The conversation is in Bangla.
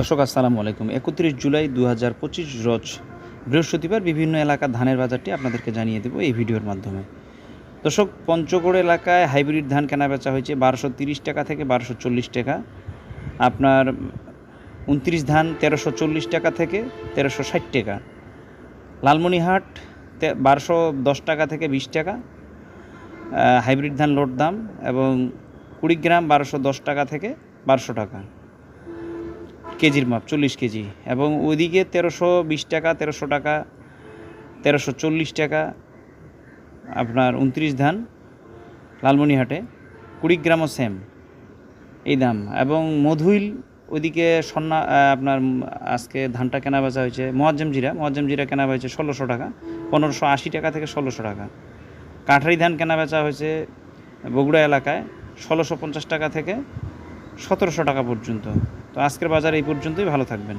দর্শক, আসসালামু আলাইকুম। একত্রিশ জুলাই দু হাজার পঁচিশ রোজ বৃহস্পতিবার বিভিন্ন এলাকার ধানের বাজারটি আপনাদেরকে জানিয়ে দেবো এই ভিডিওর মাধ্যমে। দর্শক, পঞ্চগড় এলাকায় হাইব্রিড ধান কেনা বেচা হয়েছে বারোশো তিরিশ টাকা থেকে বারোশো চল্লিশ টাকা। আপনার উনত্রিশ ধান তেরোশো চল্লিশ টাকা থেকে তেরোশো ষাট টাকা। লালমনিহাট বারোশো দশ টাকা থেকে বিশ টাকা। হাইব্রিড ধান লোড দাম এবং কুড়িগ্রাম বারোশো দশ টাকা থেকে বারোশো টাকা। কেজির মাপ, চল্লিশ কেজি। এবং ওইদিকে তেরোশো বিশ টাকা, তেরোশো টাকা, তেরোশো চল্লিশ টাকা, আপনার উনত্রিশ ধান লালমনিহাটে কুড়িগ্রামও সেম এই দাম। এবং মধুইল, ওইদিকে সন্না আপনার আজকে ধানটা কেনা বেচা হয়েছে, মোয়াজ্জেম জিরা মোয়াজ্জেম জিরা কেনা হয়েছে ষোলোশো টাকা, পনেরোশো আশি টাকা থেকে ষোলোশো টাকা। কাঠারি ধান কেনা বেচা হয়েছে বগুড়া এলাকায়, ষোলোশো পঞ্চাশ টাকা থেকে সতেরোশো টাকা পর্যন্ত। তো আজকের বাজার এই পর্যন্তই ভালো থাকবেন।